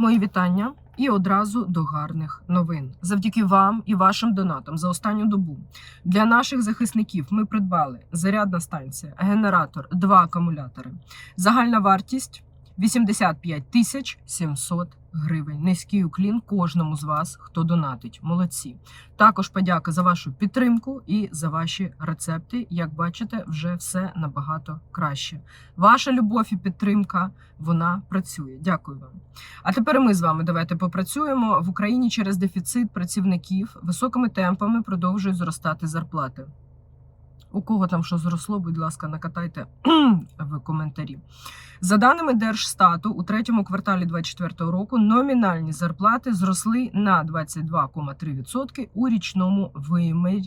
Мої вітання і одразу до гарних новин. Завдяки вам і вашим донатам за останню добу для наших захисників ми придбали зарядна станція, генератор, два акумулятори. Загальна вартість 85 тисяч 700 гривень. Низький уклін кожному з вас, хто донатить. Молодці. Також подяка за вашу підтримку і за ваші рецепти. Як бачите, вже все набагато краще. Ваша любов і підтримка вона працює. Дякую вам. А тепер ми з вами давайте попрацюємо в Україні через дефіцит працівників. Високими темпами продовжують зростати зарплати. У кого там що зросло, будь ласка, накатайте в коментарі. За даними Держстату, у третьому кварталі 2024 року номінальні зарплати зросли на 22,3% у річному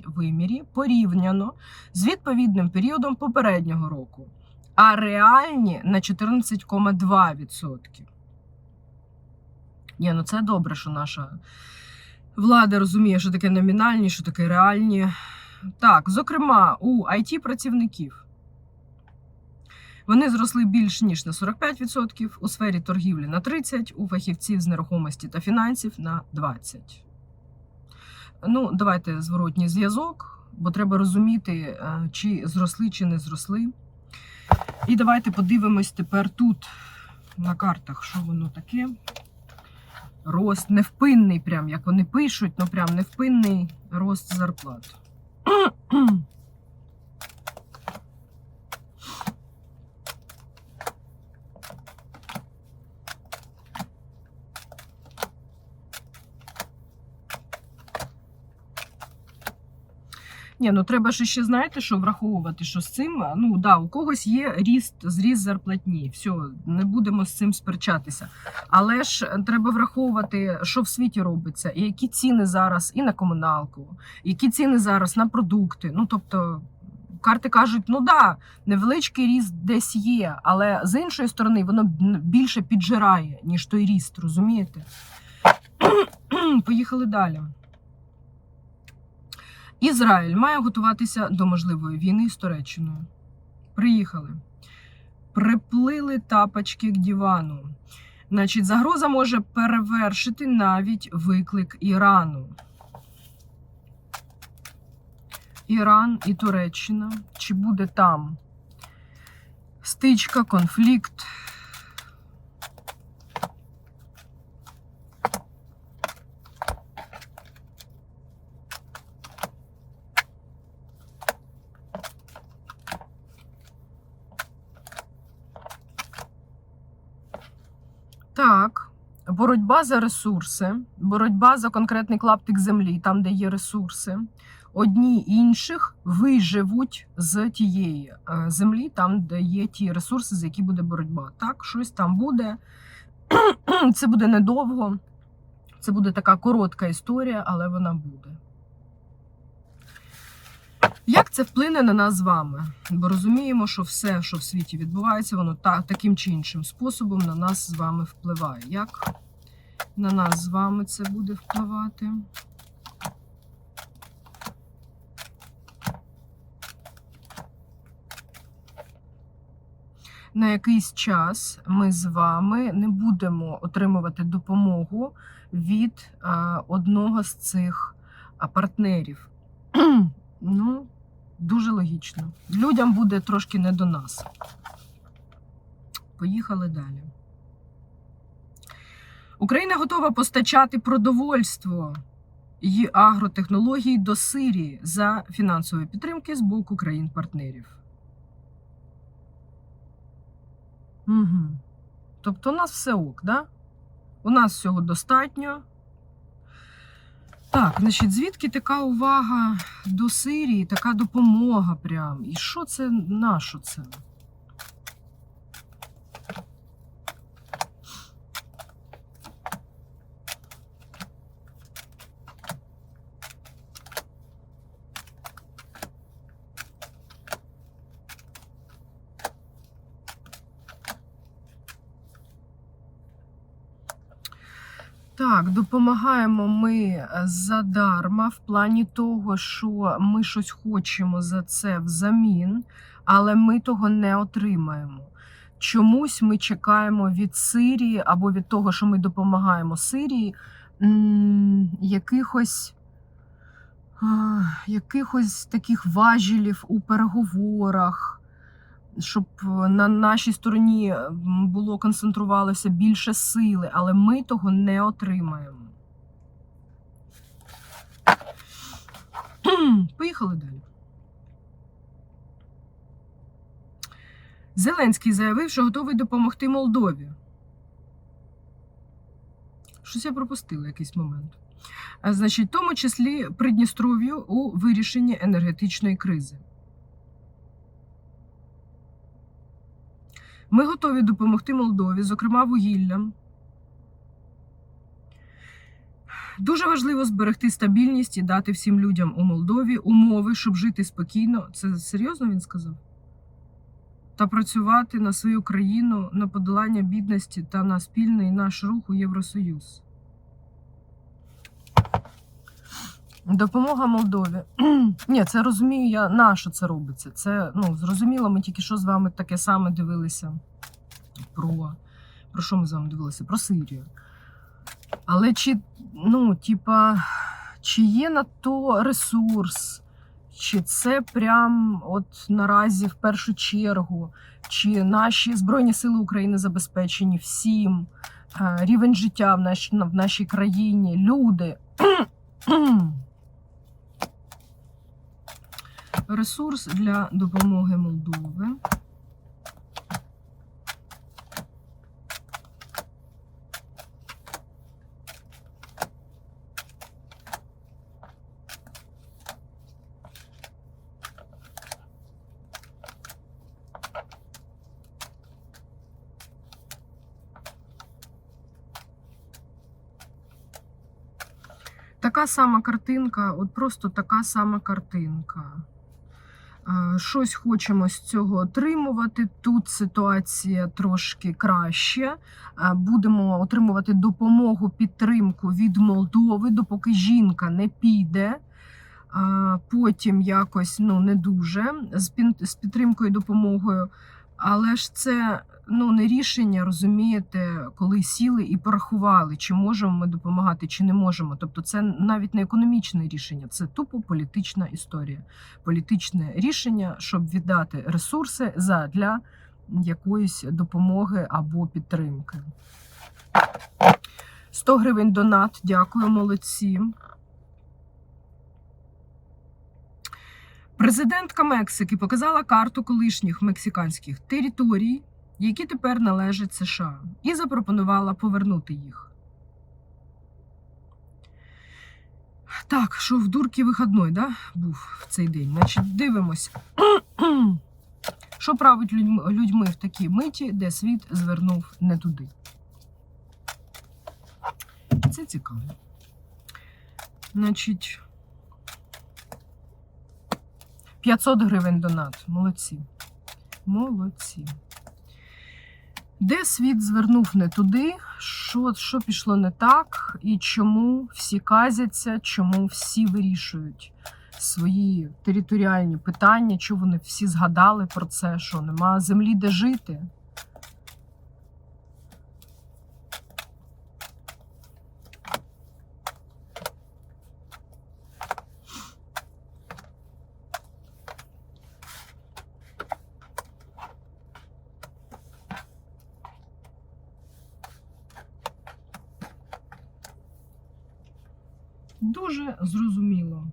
вимірі порівняно з відповідним періодом попереднього року, а реальні на 14,2%. Ні, ну це добре, що наша влада розуміє, що таке номінальні, що таке реальні. Так, зокрема, у it працівників вони зросли більш ніж на 45%, у сфері торгівлі на 30%, у фахівців з нерухомості та фінансів на 20%. Ну, давайте зворотній зв'язок, бо треба розуміти, е, чи зросли, чи не зросли. І давайте подивимось тепер тут на картах, що воно таке. Рост невпинний, прям як вони пишуть, ну прям невпинний рост зарплат. Hmm. Ні, ну треба ж ще знаєте, що враховувати, що з цим, ну да, у когось є ріст, зріст зарплатні. Все, не будемо з цим сперечатися. Але ж треба враховувати, що в світі робиться, і які ціни зараз і на комуналку, які ціни зараз на продукти. Ну тобто. Карти кажуть, ну да, невеличкий ріст десь є, але з іншої сторони воно більше піджирає, ніж той ріст, розумієте? Поїхали далі. Ізраїль має готуватися до можливої війни з Туреччиною. Приїхали. Приплили тапочки к дивану. Значить, загроза може перевершити навіть виклик Ірану. Іран і Туреччина. Чи буде там стичка, конфлікт? Так, боротьба за ресурси, боротьба за конкретний клаптик землі, там, де є ресурси. Одні інших виживуть з тієї е, землі, там, де є ті ресурси, за які буде боротьба. Так, щось там буде. Це буде недовго, це буде така коротка історія, але вона буде. Як це вплине на нас з вами? Бо розуміємо, що все, що в світі відбувається, воно та, таким чи іншим способом на нас з вами впливає. Як на нас з вами це буде впливати? На якийсь час ми з вами не будемо отримувати допомогу від одного з цих партнерів. ну, дуже логічно. Людям буде трошки не до нас. Поїхали далі. Україна готова постачати продовольство і агротехнології до Сирії за фінансової підтримки з боку країн-партнерів. Угу. Тобто у нас все ок, да? У нас всього достатньо. Так, значить, звідки така увага до Сирії, така допомога прям? І що це, на що це? Так, допомагаємо ми е, задарма в плані того, що ми щось хочемо за це взамін, але ми того не отримаємо. чомусь ми чекаємо від Сирії або від того, що ми допомагаємо Сирії, якихось, якихось таких важелів у переговорах, щоб на нашій стороні було концентрувалося більше сили, але ми того не отримаємо. Поїхали далі. Зеленський заявив, що готовий допомогти Молдові. Щось я пропустила якийсь момент. А, Значить, в тому числі Придністров'ю у вирішенні енергетичної кризи. Ми готові допомогти Молдові, зокрема вугіллям. Дуже важливо зберегти стабільність і дати всім людям у Молдові умови, щоб жити спокійно. Це серйозно він сказав? Та працювати на свою країну, на подолання бідності та на спільний наш рух у Євросоюз. Допомога Молдові. Ні, це розумію я, на що це робиться. Це ну, зрозуміло, ми тільки що з вами таке саме дивилися про. Про що ми з вами дивилися? Про Сирію. Але чи, ну, типа, чи є на то ресурс? Чи це прям от наразі в першу чергу, чи наші Збройні Сили України забезпечені всім, е, рівень життя в, наш, в нашій країні, люди. Ресурс для допомоги Молдови. Така сама картинка, от просто така сама картинка. Е, Щось хочемо з цього отримувати. Тут ситуація трошки краще. Е, Будемо отримувати допомогу, підтримку від Молдови, допоки жінка не піде. Е, Потім якось ну, не дуже з підтримкою і допомогою. Але ж це ну, не рішення, розумієте, коли сіли і порахували, чи можемо ми допомагати, чи не можемо. Тобто, це навіть не економічне рішення, це тупо політична історія. Політичне рішення, щоб віддати ресурси задля якоїсь допомоги або підтримки. 100 гривень донат. Дякую, молодці. Президентка Мексики показала карту колишніх мексиканських територій, які тепер належать США, і запропонувала повернути їх. Так, що в дурки вихідной, да, був в цей день. Значить, дивимося. Що править людьми в такій миті, де світ звернув не туди. Це цікаво. Значить. 500 гривень донат. Молодці. Молодці. Де світ звернув не туди, що, що пішло не так, і чому всі казяться, чому всі вирішують свої територіальні питання, чому вони всі згадали про це, що нема землі, де жити. Дуже зрозуміло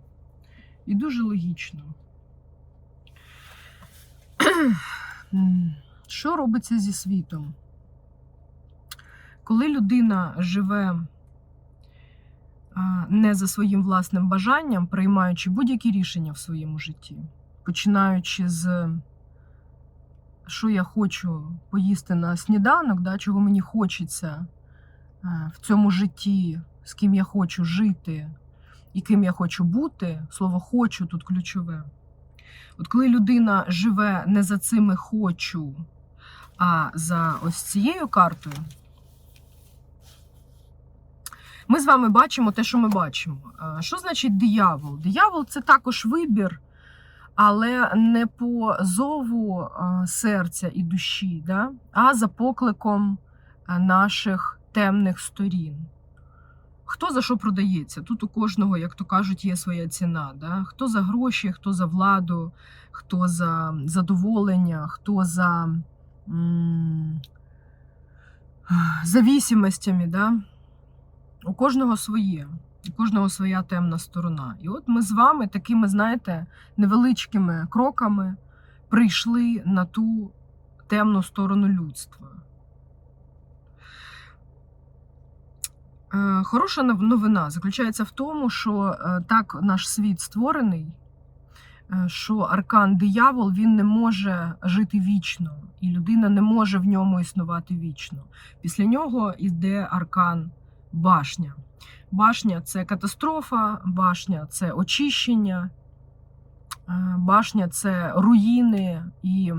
і дуже логічно. Що робиться зі світом? Коли людина живе не за своїм власним бажанням, приймаючи будь-які рішення в своєму житті, починаючи з що я хочу поїсти на сніданок, да, чого мені хочеться в цьому житті, з ким я хочу жити і ким я хочу бути, слово хочу тут ключове. От коли людина живе не за цими хочу, а за ось цією картою, ми з вами бачимо те, що ми бачимо. Що значить диявол? Диявол це також вибір, але не по зову серця і душі, да? а за покликом наших темних сторін. Хто за що продається? Тут у кожного, як то кажуть, є своя ціна. Да? Хто за гроші, хто за владу, хто за задоволення, хто за завісимостями. Да? У кожного своє, у кожного своя темна сторона. І от ми з вами такими, знаєте, невеличкими кроками прийшли на ту темну сторону людства. Хороша новина заключається в тому, що е, так наш світ створений, е, що аркан диявол він не може жити вічно, і людина не може в ньому існувати вічно. Після нього йде аркан башня. Башня це катастрофа, башня це очищення, е, башня це руїни і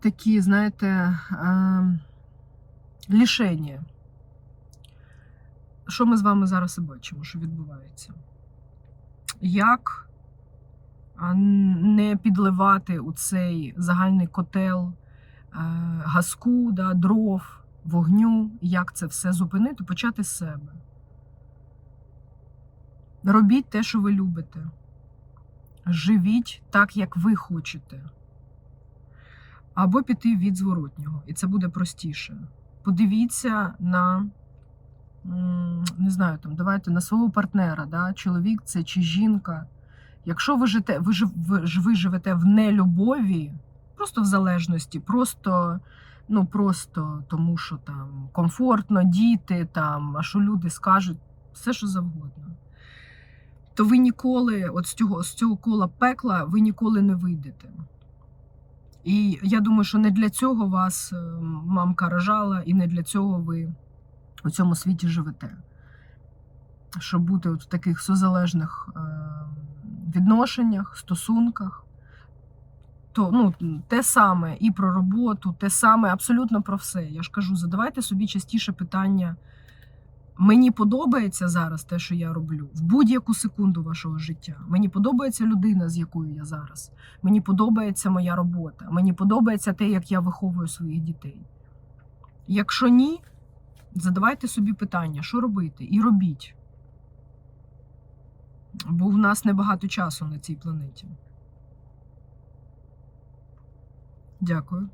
такі, знаєте, е, лішення. Що ми з вами зараз і бачимо, що відбувається? Як не підливати у цей загальний котел е, газку, да, дров, вогню, як це все зупинити, почати з себе. Робіть те, що ви любите. Живіть так, як ви хочете. Або піти від зворотнього, і це буде простіше. Подивіться на, не знаю, там, давайте на свого партнера, да? чоловік це чи жінка. Якщо ви, жите, ви, жив- ви, ви живете в нелюбові, просто в залежності, просто, ну, просто тому, що там комфортно, діти, там, а що люди скажуть, все що завгодно. То ви ніколи, от з цього, з цього кола пекла, ви ніколи не вийдете. І я думаю, що не для цього вас е, мамка рожала, і не для цього ви у цьому світі живете. Щоб бути от в таких созалежних е, відношеннях, стосунках. То ну, те саме і про роботу, те саме абсолютно про все. Я ж кажу, задавайте собі частіше питання. Мені подобається зараз те, що я роблю, в будь-яку секунду вашого життя. Мені подобається людина, з якою я зараз. Мені подобається моя робота. Мені подобається те, як я виховую своїх дітей. Якщо ні, задавайте собі питання, що робити, і робіть. Бо в нас небагато часу на цій планеті. Дякую.